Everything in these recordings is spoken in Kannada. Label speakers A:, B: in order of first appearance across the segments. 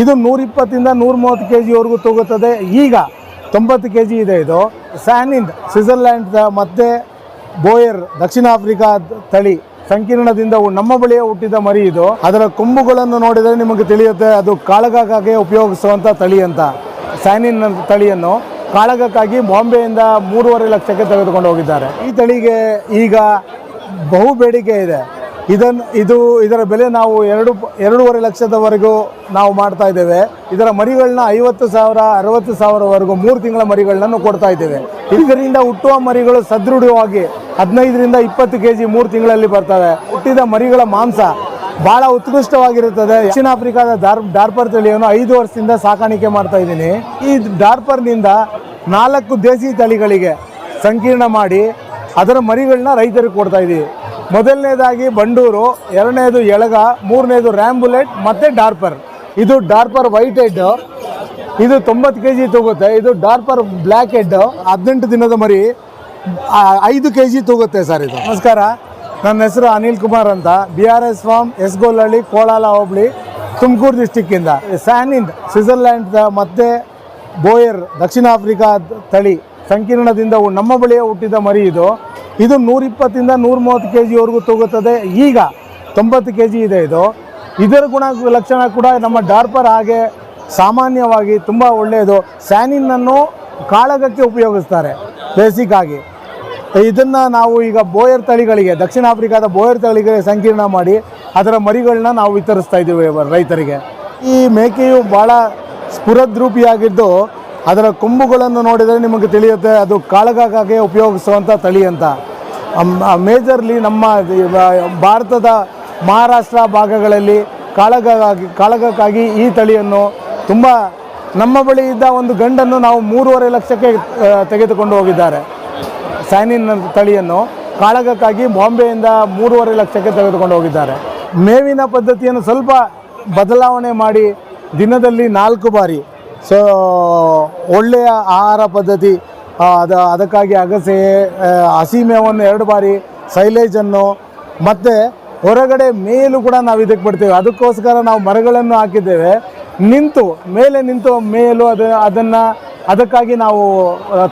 A: ಇದು ನೂರಿಪ್ಪತ್ತಿಂದ ನೂರ ಮೂವತ್ತು ಕೆ ಜಿವರೆಗೂ ತೂಗುತ್ತದೆ. ಈಗ ತೊಂಬತ್ತು ಕೆ ಜಿ ಇದೆ ಇದು. ಸ್ಯಾನಿಂದ್ ಸ್ವಿಟ್ಜರ್ಲ್ಯಾಂಡ್ ಮತ್ತು ಬೋಯರ್, ದಕ್ಷಿಣ ಆಫ್ರಿಕಾ ತಳಿ ಸಂಕೀರ್ಣದಿಂದ ನಮ್ಮ ಬಳಿಯೇ ಹುಟ್ಟಿದ ಮರಿ ಇದು. ಅದರ ಕೊಂಬುಗಳನ್ನು ನೋಡಿದರೆ ನಿಮಗೆ ತಿಳಿಯುತ್ತೆ, ಅದು ಕಾಳಗಕ್ಕಾಗಿ ಉಪಯೋಗಿಸುವಂಥ ತಳಿ ಅಂತ. ಸ್ಯಾನಿನ್ ತಳಿಯನ್ನು ಕಾಳಗಕ್ಕಾಗಿ ಬಾಂಬೆಯಿಂದ ಮೂರುವರೆ ಲಕ್ಷಕ್ಕೆ ತೆಗೆದುಕೊಂಡು ಹೋಗಿದ್ದಾರೆ. ಈ ತಳಿಗೆ ಈಗ ಬಹು ಬೇಡಿಕೆ ಇದೆ. ಇದನ್ನು ಇದು ಇದರ ಬೆಲೆ ನಾವು ಎರಡು, ಎರಡೂವರೆ ಲಕ್ಷದವರೆಗೂ ನಾವು ಮಾಡ್ತಾ ಇದ್ದೇವೆ. ಇದರ ಮರಿಗಳನ್ನ ಐವತ್ತು ಸಾವಿರ, ಅರವತ್ತು ಸಾವಿರವರೆಗೂ ಮೂರು ತಿಂಗಳ ಮರಿಗಳನ್ನು ಕೊಡ್ತಾ ಇದ್ದೇವೆ. ಇದರಿಂದ ಹುಟ್ಟುವ ಮರಿಗಳು ಸದೃಢವಾಗಿ ಹದಿನೈದರಿಂದ ಇಪ್ಪತ್ತು ಕೆ ಜಿ ಮೂರು ತಿಂಗಳಲ್ಲಿ ಬರ್ತವೆ. ಹುಟ್ಟಿದ ಮರಿಗಳ ಮಾಂಸ ಬಹಳ ಉತ್ಕೃಷ್ಟವಾಗಿರುತ್ತದೆ. ದಕ್ಷಿಣ ಆಫ್ರಿಕಾದ ಡಾರ್ ಡಾರ್ಪರ್ ತಳಿಯನ್ನು ಐದು ವರ್ಷದಿಂದ ಸಾಕಾಣಿಕೆ ಮಾಡ್ತಾ ಇದ್ದೀನಿ. ಈ ಡಾರ್ಪರ್ನಿಂದ ನಾಲ್ಕು ದೇಸಿ ತಳಿಗಳಿಗೆ ಸಂಕೀರ್ಣ ಮಾಡಿ ಅದರ ಮರಿಗಳನ್ನ ರೈತರಿಗೆ ಕೊಡ್ತಾ ಇದ್ದೀವಿ. ಮೊದಲನೇದಾಗಿ ಬಂಡೂರು, ಎರಡನೇದು ಎಳಗ, ಮೂರನೇದು ರ್ಯಾಂಬುಲೆಟ್, ಮತ್ತು ಡಾರ್ಪರ್. ಇದು ಡಾರ್ಪರ್ ವೈಟ್ ಹೆಡ್. ಇದು ತೊಂಬತ್ತು ಕೆ ಜಿ ತೂಗುತ್ತೆ. ಇದು ಡಾರ್ಪರ್ ಬ್ಲ್ಯಾಕ್ ಹೆಡ್. ಹದಿನೆಂಟು ದಿನದ ಮರಿ. ಐದು ಕೆ ಜಿ ತೂಗುತ್ತೆ ಸರ್ ಇದು. ನಮಸ್ಕಾರ. ನನ್ನ ಹೆಸರು ಅನಿಲ್ ಕುಮಾರ್ ಅಂತ. ಬಿ ಆರ್ ಎಸ್ ಫಾರ್ಮ್ ಎಸ್ಗೋಲಹಳ್ಳಿ ಕೋಲಾಲ ಹೋಬಳಿ, ತುಮಕೂರು ಡಿಸ್ಟಿಕ್ಕಿಂದ ಸ್ಯಾನಿಂದ. ಸ್ವಿಟ್ಜರ್ಲ್ಯಾಂಡ್ ಮತ್ತು ಬೋಯರ್, ದಕ್ಷಿಣ ಆಫ್ರಿಕಾ ತಳಿ. ಸಂಕೀರ್ಣದಿಂದ ನಮ್ಮ ಬಳಿಯೇ ಹುಟ್ಟಿದ ಮರಿ ಇದು. ಇದು ನೂರಿಪ್ಪತ್ತಿಂದ ನೂರ ಮೂವತ್ತು ಕೆ ಜಿವರೆಗೂ ತೂಗುತ್ತದೆ. ಈಗ ತೊಂಬತ್ತು ಕೆ ಜಿ ಇದೆ ಇದು. ಇದರ ಗುಣ ಲಕ್ಷಣ ಕೂಡ ನಮ್ಮ ಡಾರ್ಪರ್ ಹಾಗೆ ಸಾಮಾನ್ಯವಾಗಿ ತುಂಬ ಒಳ್ಳೆಯದು. ಸ್ಯಾನಿನನ್ನು ಕಾಳಗಕ್ಕೆ ಉಪಯೋಗಿಸ್ತಾರೆ ಬೇಸಿಕ್ ಇದನ್ನು ನಾವು ಈಗ ಬೋಯರ್ ತಳಿಗಳಿಗೆ, ದಕ್ಷಿಣ ಆಫ್ರಿಕಾದ ಬೋಯರ್ ತಳಿಗಳಿಗೆ ಸಂಕೀರ್ಣ ಮಾಡಿ ಅದರ ಮರಿಗಳನ್ನ ನಾವು ವಿತರಿಸ್ತಾ ಇದ್ದೀವಿ ರೈತರಿಗೆ. ಈ ಮೇಕೆಯು ಭಾಳ ಸ್ಫುರದ್ರೂಪಿಯಾಗಿದ್ದು ಅದರ ಕೊಂಬುಗಳನ್ನು ನೋಡಿದರೆ ನಿಮಗೆ ತಿಳಿಯುತ್ತೆ, ಅದು ಕಾಳಗಕ್ಕಾಗಿ ಉಪಯೋಗಿಸುವಂಥ ತಳಿ ಅಂತ. ಮೇಜರ್ಲಿ ನಮ್ಮ ಭಾರತದ ಮಹಾರಾಷ್ಟ್ರ ಭಾಗಗಳಲ್ಲಿ ಕಾಳಗಕ್ಕಾಗಿ ಕಾಳಗಕ್ಕಾಗಿ ಈ ತಳಿಯನ್ನು ತುಂಬ, ನಮ್ಮ ಬಳಿ ಇದ್ದ ಒಂದು ಗಂಡನ್ನು ನಾವು ಮೂರುವರೆ ಲಕ್ಷಕ್ಕೆ ತೆಗೆದುಕೊಂಡು ಹೋಗಿದ್ದಾರೆ. ಸ್ಯಾನಿನ್ ತಳಿಯನ್ನು ಕಾಳಗಕ್ಕಾಗಿ ಬಾಂಬೆಯಿಂದ ಮೂರುವರೆ ಲಕ್ಷಕ್ಕೆ ತೆಗೆದುಕೊಂಡು ಹೋಗಿದ್ದಾರೆ. ಮೇವಿನ ಪದ್ಧತಿಯನ್ನು ಸ್ವಲ್ಪ ಬದಲಾವಣೆ ಮಾಡಿ ದಿನದಲ್ಲಿ ನಾಲ್ಕು ಬಾರಿ ಸೊ ಒಳ್ಳೆಯ ಆಹಾರ ಪದ್ಧತಿ ಅದು ಅದ, ಅದಕ್ಕಾಗಿ ಅಗಸೆ ಹಸಿಮೇವನ್ನು ಹಸಿ ಮೇವನ್ನು ಎರಡು ಬಾರಿ, ಸೈಲೇಜನ್ನು, ಮತ್ತು ಹೊರಗಡೆ ಮೇಲು ಕೂಡ ನಾವು ಇದಕ್ಕೆ ಬಿಡ್ತೇವೆ. ಅದಕ್ಕೋಸ್ಕರ ನಾವು ಮರಗಳನ್ನು ಹಾಕಿದ್ದೇವೆ. ನಿಂತು, ಮೇಲೆ ನಿಂತು ಮೇಲು ಅದು, ಅದನ್ನು, ಅದಕ್ಕಾಗಿ ನಾವು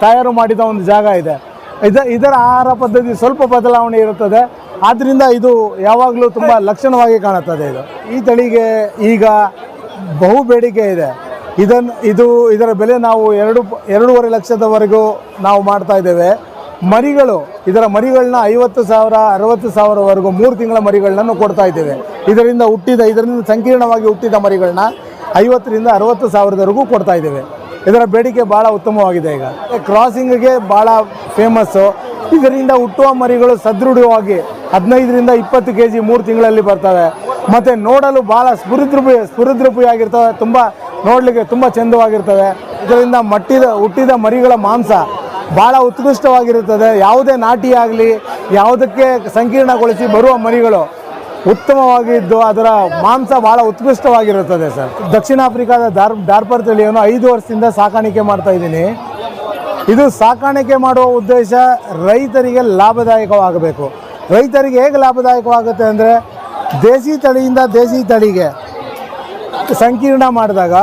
A: ತಯಾರು ಮಾಡಿದ ಒಂದು ಜಾಗ ಇದೆ. ಇದ, ಇದರ ಆಹಾರ ಪದ್ಧತಿ ಸ್ವಲ್ಪ ಬದಲಾವಣೆ ಇರುತ್ತದೆ. ಆದ್ದರಿಂದ ಇದು ಯಾವಾಗಲೂ ತುಂಬ ಲಕ್ಷಣವಾಗಿ ಕಾಣುತ್ತದೆ ಇದು. ಈ ತಳಿಗೆ ಈಗ ಬಹು ಬೇಡಿಕೆ ಇದೆ. ಇದನ್ನು ಇದು ಇದರ ಬೆಲೆ ನಾವು ಎರಡು, ಎರಡೂವರೆ ಲಕ್ಷದವರೆಗೂ ನಾವು ಮಾಡ್ತಾ ಇದ್ದೇವೆ. ಮರಿಗಳು, ಇದರ ಮರಿಗಳನ್ನ ಐವತ್ತು ಸಾವಿರ, ಅರವತ್ತು ಸಾವಿರವರೆಗೂ ಮೂರು ತಿಂಗಳ ಮರಿಗಳನ್ನ ಕೊಡ್ತಾ ಇದ್ದೇವೆ. ಇದರಿಂದ ಹುಟ್ಟಿದ, ಇದರಿಂದ ಸಂಕೀರ್ಣವಾಗಿ ಹುಟ್ಟಿದ ಮರಿಗಳನ್ನ ಐವತ್ತರಿಂದ ಅರವತ್ತು ಸಾವಿರದವರೆಗೂ ಕೊಡ್ತಾ ಇದ್ದೇವೆ. ಇದರ ಬೇಡಿಕೆ ಭಾಳ ಉತ್ತಮವಾಗಿದೆ ಈಗ. ಕ್ರಾಸಿಂಗ್ಗೆ ಭಾಳ ಫೇಮಸ್ಸು ಇದರಿಂದ ಹುಟ್ಟುವ ಮರಿಗಳು ಸದೃಢವಾಗಿ ಹದಿನೈದರಿಂದ ಇಪ್ಪತ್ತು ಕೆ ಜಿ ಮೂರು ತಿಂಗಳಲ್ಲಿ ಬರ್ತವೆ. ಮತ್ತು ನೋಡಲು ಭಾಳ ಸ್ಫುರಿದ್ರೂಪಿ ಸ್ಫುರಿದ್ರೂಪಿಯಾಗಿರ್ತವೆ ತುಂಬ ನೋಡಲಿಕ್ಕೆ ತುಂಬ ಚೆಂದವಾಗಿರ್ತದೆ. ಇದರಿಂದ ಮಟ್ಟಿದ, ಹುಟ್ಟಿದ ಮರಿಗಳ ಮಾಂಸ ಭಾಳ ಉತ್ಕೃಷ್ಟವಾಗಿರುತ್ತದೆ. ಯಾವುದೇ ನಾಟಿ ಆಗಲಿ, ಯಾವುದಕ್ಕೆ ಸಂಕೀರ್ಣಗೊಳಿಸಿ ಬರುವ ಮರಿಗಳು ಉತ್ತಮವಾಗಿದ್ದು ಅದರ ಮಾಂಸ ಭಾಳ ಉತ್ಕೃಷ್ಟವಾಗಿರುತ್ತದೆ ಸರ್. ದಕ್ಷಿಣ ಆಫ್ರಿಕಾದ ಡಾರ್ ಡಾರ್ಪರ್ ತಳಿಯನ್ನು ಐದು ವರ್ಷದಿಂದ ಸಾಕಾಣಿಕೆ ಮಾಡ್ತಾ ಇದ್ದೀನಿ. ಇದು ಸಾಕಾಣಿಕೆ ಮಾಡುವ ಉದ್ದೇಶ ರೈತರಿಗೆ ಲಾಭದಾಯಕವಾಗಬೇಕು. ರೈತರಿಗೆ ಹೇಗೆ ಲಾಭದಾಯಕವಾಗುತ್ತೆ ಅಂದರೆ, ದೇಸಿ ತಳಿಯಿಂದ ದೇಸಿ ತಳಿಗೆ ಸಂಕೀರ್ಣ ಮಾಡಿದಾಗ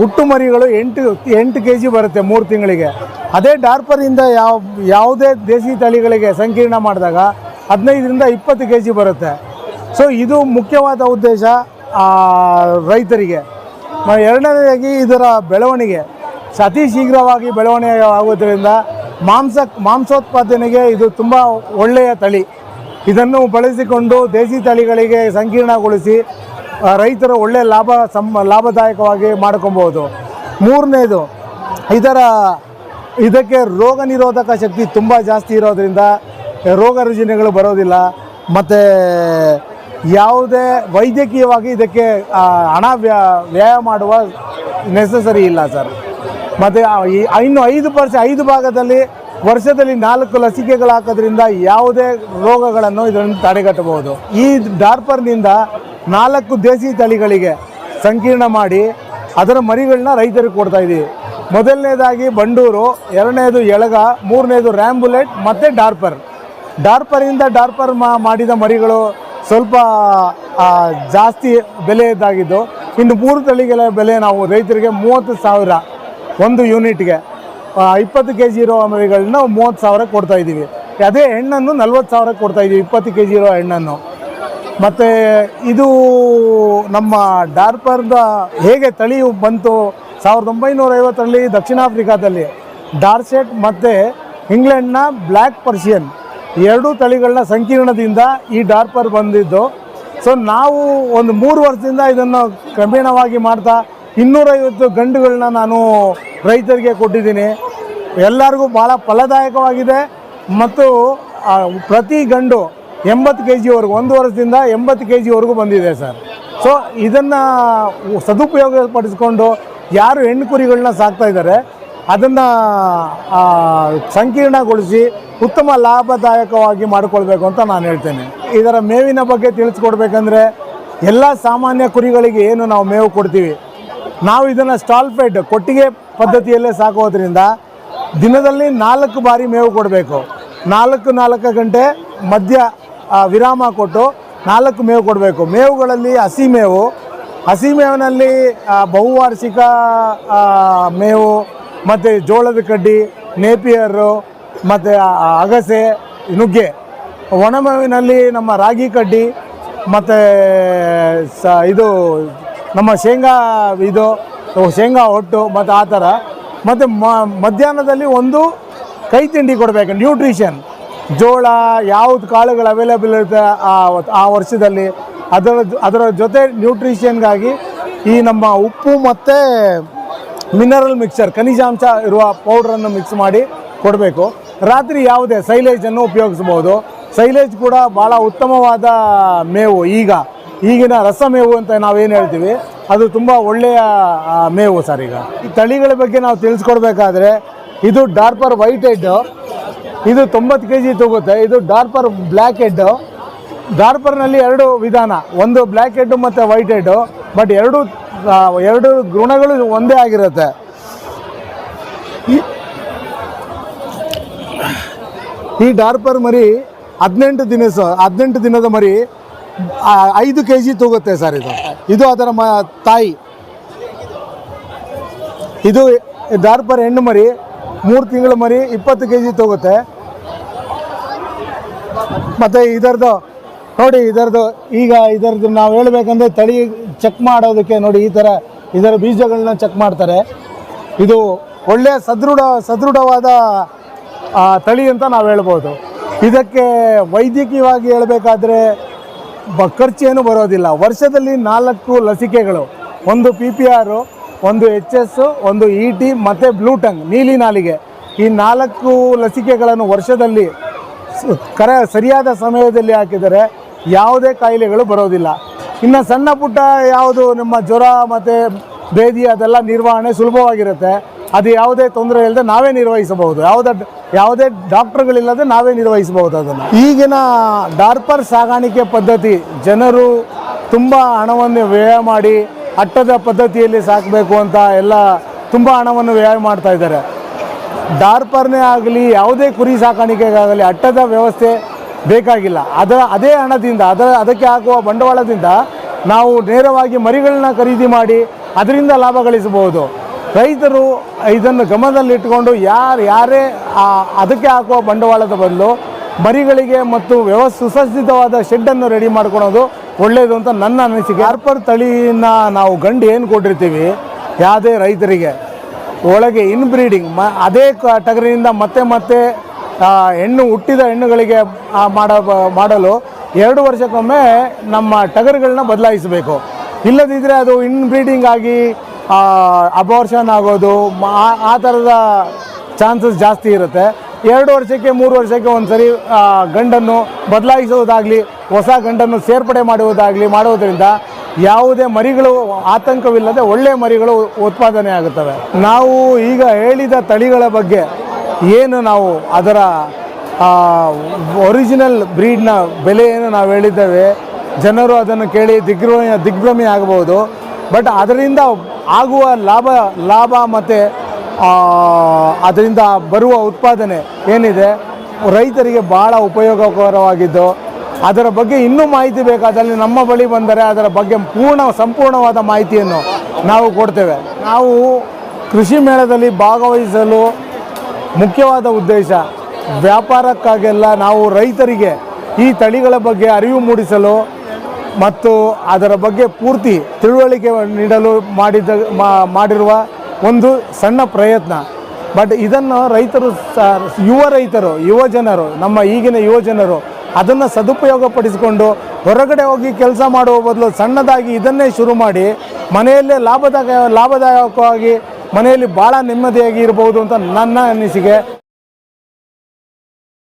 A: ಹುಟ್ಟು ಮರಿಗಳು ಎಂಟು ಎಂಟು ಕೆ ಜಿ ಬರುತ್ತೆ ಮೂರು ತಿಂಗಳಿಗೆ. ಅದೇ ಡಾರ್ಪರಿಂದ ಯಾವ, ಯಾವುದೇ ದೇಸಿ ತಳಿಗಳಿಗೆ ಸಂಕೀರ್ಣ ಮಾಡಿದಾಗ ಹದಿನೈದರಿಂದ ಇಪ್ಪತ್ತು ಕೆ ಜಿ ಬರುತ್ತೆ. ಸೊ ಇದು ಮುಖ್ಯವಾದ ಉದ್ದೇಶ ರೈತರಿಗೆ. ಎರಡನೇದಾಗಿ ಇದರ ಬೆಳವಣಿಗೆ. ಅತಿ ಶೀಘ್ರವಾಗಿ ಬೆಳವಣಿಗೆ ಆಗೋದರಿಂದ ಮಾಂಸ, ಮಾಂಸೋತ್ಪಾದನೆಗೆ ಇದು ತುಂಬ ಒಳ್ಳೆಯ ತಳಿ. ಇದನ್ನು ಬಳಸಿಕೊಂಡು ದೇಸಿ ತಳಿಗಳಿಗೆ ಸಂಕೀರ್ಣಗೊಳಿಸಿ ರೈತರು ಒಳ್ಳೆಯ ಲಾಭ ಸಂ, ಲಾಭದಾಯಕವಾಗಿ ಮಾಡ್ಕೊಬೋದು ಮೂರನೇದು, ಇದರ, ಇದಕ್ಕೆ ರೋಗ ನಿರೋಧಕ ಶಕ್ತಿ ತುಂಬ ಜಾಸ್ತಿ ಇರೋದರಿಂದ ರೋಗ ರುಜಿನಗಳು ಬರೋದಿಲ್ಲ. ಮತ್ತು ಯಾವುದೇ ವೈದ್ಯಕೀಯವಾಗಿ ಇದಕ್ಕೆ ಹಣ ವ್ಯ, ವ್ಯಯ ಮಾಡುವ ನೆಸಸರಿ ಇಲ್ಲ ಸರ್. ಮತ್ತು ಇನ್ನು ಐದು ಪರ್ಸೆ, ಐದು ಭಾಗದಲ್ಲಿ ವರ್ಷದಲ್ಲಿ ನಾಲ್ಕು ಲಸಿಕೆಗಳು ಹಾಕೋದ್ರಿಂದ ಯಾವುದೇ ರೋಗಗಳನ್ನು ಇದನ್ನು ತಡೆಗಟ್ಟಬಹುದು. ಈ ಡಾರ್ಪರ್ನಿಂದ ನಾಲ್ಕು ದೇಸಿ ತಳಿಗಳಿಗೆ ಸಂಕೀರ್ಣ ಮಾಡಿ ಅದರ ಮರಿಗಳನ್ನ ರೈತರಿಗೆ ಕೊಡ್ತಾ ಇದ್ದೀವಿ ಮೊದಲನೇದಾಗಿ ಬಂಡೂರು, ಎರಡನೇದು ಎಳಗ, ಮೂರನೇದು ರ್ಯಾಂಬುಲೆಟ್ ಮತ್ತು ಡಾರ್ಪರ್. ಡಾರ್ಪರಿಂದ ಡಾರ್ಪರ್ ಮಾಡಿದ ಮರಿಗಳು ಸ್ವಲ್ಪ ಜಾಸ್ತಿ ಬೆಲೆಯದ್ದಾಗಿದ್ದು ಇನ್ನು ಮೂರು ತಳಿಗಳ ಬೆಲೆ ನಾವು ರೈತರಿಗೆ ಮೂವತ್ತು ಸಾವಿರ ಒಂದು ಯೂನಿಟ್ಗೆ ಇಪ್ಪತ್ತು ಕೆ ಜಿ ಇರೋ ಮರಿಗಳನ್ನ ಮೂವತ್ತು ಸಾವಿರ ಕೊಡ್ತಾಯಿದ್ದೀವಿ ಅದೇ ಹೆಣ್ಣನ್ನು ನಲ್ವತ್ತು ಸಾವಿರ ಕೊಡ್ತಾಯಿದ್ದೀವಿ ಇಪ್ಪತ್ತು ಕೆ ಜಿ ಇರೋ ಹೆಣ್ಣನ್ನು. ಮತ್ತು ಇದು ನಮ್ಮ ಡಾರ್ಪರ್ದ ಹೇಗೆ ತಳಿ ಬಂತು ಸಾವಿರದ ಒಂಬೈನೂರ ಐವತ್ತರಲ್ಲಿ ದಕ್ಷಿಣ ಆಫ್ರಿಕಾದಲ್ಲಿ. ಡಾರ್ಸೆಟ್ ಮತ್ತು ಇಂಗ್ಲೆಂಡ್ನ ಬ್ಲ್ಯಾಕ್ ಪರ್ಷಿಯನ್ ಎರಡೂ ತಳಿಗಳನ್ನ ಸಂಕೀರ್ಣದಿಂದ ಈ ಡಾರ್ಪರ್ ಬಂದಿದ್ದು. ಸೊ ನಾವು ಒಂದು ಮೂರು ವರ್ಷದಿಂದ ಇದನ್ನು ಕ್ರಮೇಣವಾಗಿ ಮಾಡ್ತಾ ಇನ್ನೂರೈವತ್ತು ಗಂಡುಗಳನ್ನ ನಾನು ರೈತರಿಗೆ ಕೊಟ್ಟಿದ್ದೀನಿ. ಎಲ್ಲರಿಗೂ ಭಾಳ ಫಲದಾಯಕವಾಗಿದೆ. ಮತ್ತು ಪ್ರತಿ ಗಂಡು ಎಂಬತ್ತು ಕೆ ಜಿವರೆಗೂ ಒಂದು ವರ್ಷದಿಂದ ಎಂಬತ್ತು ಕೆ ಜಿವರೆಗೂ ಬಂದಿದೆ ಸರ್. ಸೊ ಇದನ್ನು ಸದುಪಯೋಗಪಡಿಸ್ಕೊಂಡು ಯಾರು ಹೆಣ್ಣು ಕುರಿಗಳನ್ನ ಸಾಕ್ತಾ ಇದ್ದಾರೆ, ಅದನ್ನು ಸಂಕೀರ್ಣಗೊಳಿಸಿ ಉತ್ತಮ ಲಾಭದಾಯಕವಾಗಿ ಮಾಡಿಕೊಳ್ಬೇಕು ಅಂತ ನಾನು ಹೇಳ್ತೇನೆ. ಇದರ ಮೇವಿನ ಬಗ್ಗೆ ತಿಳಿಸ್ಕೊಡ್ಬೇಕಂದ್ರೆ, ಎಲ್ಲ ಸಾಮಾನ್ಯ ಕುರಿಗಳಿಗೆ ಏನು ನಾವು ಮೇವು ಕೊಡ್ತೀವಿ, ನಾವು ಇದನ್ನು ಸ್ಟಾಲ್ ಫೆಡ್, ಕೊಟ್ಟಿಗೆ ಪದ್ಧತಿಯಲ್ಲೇ ಸಾಕೋದ್ರಿಂದ ದಿನದಲ್ಲಿ ನಾಲ್ಕು ಬಾರಿ ಮೇವು ಕೊಡಬೇಕು. ನಾಲ್ಕು ನಾಲ್ಕು ಗಂಟೆ ಮಧ್ಯ ವಿರಾಮ ಕೊಟ್ಟು ನಾಲ್ಕು ಮೇವು ಕೊಡಬೇಕು. ಮೇವುಗಳಲ್ಲಿ ಹಸಿ ಮೇವು, ಹಸಿ ಮೇವಿನಲ್ಲಿ ಬಹುವಾರ್ಷಿಕ ಮೇವು, ಮತ್ತು ಜೋಳದ ಕಡ್ಡಿ, ನೇಪಿಯರು, ಮತ್ತು ಅಗಸೆ, ನುಗ್ಗೆ. ಒಣಮೇವಿನಲ್ಲಿ ನಮ್ಮ ರಾಗಿ ಕಡ್ಡಿ, ಮತ್ತು, ಸ, ಇದು, ನಮ್ಮ ಶೇಂಗಾ ಇದು, ಶೇಂಗಾ ಹೊಟ್ಟು ಮತ್ತು ಆ ಥರ. ಮತ್ತು ಮಧ್ಯಾಹ್ನದಲ್ಲಿ ಒಂದು ಕೈ ತಿಂಡಿ ಕೊಡಬೇಕು, ನ್ಯೂಟ್ರಿಷನ್. ಜೋಳ ಯಾವ್ದು ಕಾಳುಗಳು ಅವೈಲೇಬಲ್ ಇರುತ್ತೆ ಆ ಆ ವರ್ಷದಲ್ಲಿ? ಅದರ ಅದರ ಜೊತೆ ನ್ಯೂಟ್ರಿಷನ್ಗಾಗಿ ಈ ನಮ್ಮ ಉಪ್ಪು ಮತ್ತು ಮಿನರಲ್ ಮಿಕ್ಸರ್ ಖನಿಜಾಂಶ ಇರುವ ಪೌಡ್ರನ್ನು ಮಿಕ್ಸ್ ಮಾಡಿ ಕೊಡಬೇಕು. ರಾತ್ರಿ ಯಾವುದೇ ಸೈಲೇಜನ್ನು ಉಪಯೋಗಿಸ್ಬೋದು ಸೈಲೇಜ್ ಕೂಡ ಭಾಳ ಉತ್ತಮವಾದ ಮೇವು ಈಗ. ಈಗಿನ ರಸ ಮೇವು ಅಂತ ನಾವೇನು ಹೇಳ್ತೀವಿ? ಅದು ತುಂಬ ಒಳ್ಳೆಯ ಮೇವು ಸರ್ ಈಗ. ಈ ತಳಿಗಳ ಬಗ್ಗೆ ನಾವು ತಿಳಿಸ್ಕೊಡ್ಬೇಕಾದ್ರೆ ಇದು ಡಾರ್ಪರ್ ವೈಟ್ ಹೆಡ್ಡು ಇದು ತೊಂಬತ್ತು ಕೆ ಜಿ ತಗೋತೆ ಇದು ಡಾರ್ಪರ್ ಬ್ಲ್ಯಾಕ್ ಹೆಡ್ಡು ಡಾರ್ಪರ್ನಲ್ಲಿ ಎರಡು ವಿಧಾನ. ಒಂದು ಬ್ಲ್ಯಾಕ್ ಹೆಡ್ಡು ಮತ್ತು ವೈಟ್ ಹೆಡ್ಡು ಬಟ್ ಎರಡು ಎರಡು ಗುಣಗಳು ಒಂದೇ ಆಗಿರುತ್ತೆ. ಈ- ಡಾರ್ಪರ್ ಮರಿ ಹದಿನೆಂಟು ದಿನ ಹದಿನೆಂಟು ದಿನದ ಮರಿ ಐದು ಕೆ ಜಿ ತೂಗುತ್ತೆ ಸರ್ ಇದು. ಇದು ಅದರ ಮ, ತಾಯಿ. ಇದು ಡಾರ್ಪರ್ ಹೆಣ್ಣು ಮರಿ, ಮೂರು ತಿಂಗಳ ಮರಿ, ಇಪ್ಪತ್ತು ಕೆ ಜಿ ತಗೋತೆ ಮತ್ತು ಇದರದು, ನೋಡಿ ಇದರದು, ಈಗ ಇದರದ್ದು ನಾವು ಹೇಳ್ಬೇಕಂದ್ರೆ ತಳಿ ಚೆಕ್ ಮಾಡೋದಕ್ಕೆ ನೋಡಿ ಈ ಥರ ಇದರ ಬೀಜಗಳನ್ನ ಚೆಕ್ ಮಾಡ್ತಾರೆ. ಇದು ಒಳ್ಳೆಯ ಸದೃಢ, ಸದೃಢವಾದ ತಳಿ ಅಂತ ನಾವು ಹೇಳ್ಬೋದು. ಇದಕ್ಕೆ ವೈದ್ಯಕೀಯವಾಗಿ ಹೇಳಬೇಕಾದ್ರೆ ಬ, ಖರ್ಚೇನು ಬರೋದಿಲ್ಲ. ವರ್ಷದಲ್ಲಿ ನಾಲ್ಕು ಲಸಿಕೆಗಳು, ಒಂದು ಪಿ ಪಿ ಆರು ಒಂದು ಎಚ್ ಎಸ್ ಒಂದು ಇ ಟಿ ಮತ್ತು ಬ್ಲೂ ಟಂಗ್ ನೀಲಿ ನಾಲಿಗೆ. ಈ ನಾಲ್ಕು ಲಸಿಕೆಗಳನ್ನು ವರ್ಷದಲ್ಲಿ ಕರ ಸರಿಯಾದ ಸಮಯದಲ್ಲಿ ಹಾಕಿದರೆ ಯಾವುದೇ ಕಾಯಿಲೆಗಳು ಬರೋದಿಲ್ಲ. ಇನ್ನು ಸಣ್ಣ ಪುಟ್ಟ ಯಾವುದು ನಮ್ಮ ಜ್ವರ ಮತ್ತು ಬೇದಿ ಅದೆಲ್ಲ ನಿರ್ವಹಣೆ ಸುಲಭವಾಗಿರುತ್ತೆ. ಅದು ಯಾವುದೇ ತೊಂದರೆ ಇಲ್ಲದೆ ನಾವೇ ನಿರ್ವಹಿಸಬಹುದು. ಯಾವುದೇ ಯಾವುದೇ ಡಾಕ್ಟರ್ಗಳಿಲ್ಲದೆ ನಾವೇ ನಿರ್ವಹಿಸಬಹುದು ಅದನ್ನು. ಈಗಿನ ಡಾರ್ಪರ್ ಸಾಗಾಣಿಕೆ ಪದ್ಧತಿ ಜನರು ತುಂಬ ಹಣವನ್ನು ವ್ಯಯ ಮಾಡಿ ಅಟ್ಟದ ಪದ್ಧತಿಯಲ್ಲಿ ಸಾಕಬೇಕು ಅಂತ ಎಲ್ಲ ತುಂಬ ಹಣವನ್ನು ವ್ಯಯ ಮಾಡ್ತಾ ಇದ್ದಾರೆ. ಡಾರ್ಪರ್ನೇ ಆಗಲಿ, ಯಾವುದೇ ಕುರಿ ಸಾಕಾಣಿಕೆಗಾಗಲಿ ಅಟ್ಟದ ವ್ಯವಸ್ಥೆ ಬೇಕಾಗಿಲ್ಲ. ಅದರ ಅದೇ ಹಣದಿಂದ ಅದರ ಅದಕ್ಕೆ ಹಾಕುವ ಬಂಡವಾಳದಿಂದ ನಾವು ನೇರವಾಗಿ ಮರಿಗಳನ್ನ ಖರೀದಿ ಮಾಡಿ ಅದರಿಂದ ಲಾಭ ಗಳಿಸಬಹುದು. ರೈತರು ಇದನ್ನು ಗಮನದಲ್ಲಿಟ್ಟುಕೊಂಡು ಯಾರು, ಯಾರೇ ಅದಕ್ಕೆ ಹಾಕುವ ಬಂಡವಾಳದ ಬದಲು ಮರಿಗಳಿಗೆ ಮತ್ತು ವ್ಯವಸ್ಥೆ ಸುಸಜ್ಜಿತವಾದ ಶೆಡ್ಡನ್ನು ರೆಡಿ ಮಾಡ್ಕೊಳೋದು ಒಳ್ಳೆಯದು ಅಂತ ನನ್ನ ಅನಿಸಿಕೆ. ಅರ್ಪರ್ ತಳಿನ ನಾವು ಗಂಡು ಏನು ಕೊಟ್ಟಿರ್ತೀವಿ? ಯಾವುದೇ ರೈತರಿಗೆ. ಒಳಗೆ ಇನ್ಬ್ರೀಡಿಂಗ್ ಮ, ಅದೇ ಟಗರಿನಿಂದ ಮತ್ತೆ ಮತ್ತೆ ಹೆಣ್ಣು ಹುಟ್ಟಿದ ಹೆಣ್ಣುಗಳಿಗೆ ಮಾಡ, ಮಾಡಲು ಎರಡು ವರ್ಷಕ್ಕೊಮ್ಮೆ ನಮ್ಮ ಟಗರುಗಳನ್ನ ಬದಲಾಯಿಸಬೇಕು. ಇಲ್ಲದಿದ್ದರೆ ಅದು ಇನ್ಬ್ರೀಡಿಂಗ್ ಆಗಿ ಅಬಾರ್ಷನ್ ಆಗೋದು ಆ- ಥರದ ಚಾನ್ಸಸ್ ಜಾಸ್ತಿ ಇರುತ್ತೆ. ಎರಡು ವರ್ಷಕ್ಕೆ, ಮೂರು ವರ್ಷಕ್ಕೆ ಒಂದು ಸರಿ ಗಂಡನ್ನು ಬದಲಾಯಿಸುವುದಾಗಲಿ ಹೊಸ ಗಂಡನ್ನು ಸೇರ್ಪಡೆ ಮಾಡುವುದಾಗಲಿ ಮಾಡುವುದರಿಂದ ಯಾವುದೇ ಮರಿಗಳು ಆತಂಕವಿಲ್ಲದೆ ಒಳ್ಳೆಯ ಮರಿಗಳು ಉತ್ಪಾದನೆ ಆಗುತ್ತವೆ. ನಾವು ಈಗ ಹೇಳಿದ ತಳಿಗಳ ಬಗ್ಗೆ ಏನು ನಾವು ಅದರ ಒರಿಜಿನಲ್ ಬ್ರೀಡ್ನ ಬೆಲೆ ಏನು ನಾವು ಹೇಳಿದ್ದೇವೆ. ಜನರು ಅದನ್ನು ಕೇಳಿ ದಿಗ್ಭ್ರಮೆ ದಿಗ್ಭ್ರಮೆ ಆಗಬಹುದು ಬಟ್ ಅದರಿಂದ ಆಗುವ ಲಾಭ ಲಾಭ ಮತ್ತು ಅದರಿಂದ ಬರುವ ಉತ್ಪಾದನೆ ಏನಿದೆ? ರೈತರಿಗೆ ಭಾಳ ಉಪಯೋಗಕರವಾಗಿದ್ದು ಅದರ ಬಗ್ಗೆ ಇನ್ನೂ ಮಾಹಿತಿ ಬೇಕಾದಲ್ಲಿ ನಮ್ಮ ಬಳಿ ಬಂದರೆ ಅದರ ಬಗ್ಗೆ ಪೂರ್ಣ ಸಂಪೂರ್ಣವಾದ ಮಾಹಿತಿಯನ್ನು ನಾವು ಕೊಡ್ತೇವೆ. ನಾವು ಕೃಷಿ ಮೇಳದಲ್ಲಿ ಭಾಗವಹಿಸಲು ಮುಖ್ಯವಾದ ಉದ್ದೇಶ ವ್ಯಾಪಾರಕ್ಕಾಗೆಲ್ಲ ನಾವು ರೈತರಿಗೆ ಈ ತಳಿಗಳ ಬಗ್ಗೆ ಅರಿವು ಮೂಡಿಸಲು ಮತ್ತು ಅದರ ಬಗ್ಗೆ ಪೂರ್ತಿ ತಿಳುವಳಿಕೆ ನೀಡಲು ಮಾಡಿದ ಮಾಡಿರುವ ಒಂದು ಸಣ್ಣ ಪ್ರಯತ್ನ. ಬಟ್ ಇದನ್ನು ರೈತರು ಯುವ ರೈತರು, ಯುವ ಜನರು, ನಮ್ಮ ಈಗಿನ ಯುವ ಜನರು ಅದನ್ನು ಸದುಪಯೋಗಪಡಿಸಿಕೊಂಡು ಹೊರಗಡೆ ಹೋಗಿ ಕೆಲಸ ಮಾಡುವ ಬದಲು ಸಣ್ಣದಾಗಿ ಇದನ್ನೇ ಶುರು ಮಾಡಿ ಮನೆಯಲ್ಲೇ ಲಾಭದಾಯಕ, ಲಾಭದಾಯಕವಾಗಿ ಮನೆಯಲ್ಲಿ ಭಾಳ ನೆಮ್ಮದಿಯಾಗಿ ಇರಬಹುದು ಅಂತ ನನ್ನ ಅನಿಸಿಕೆ.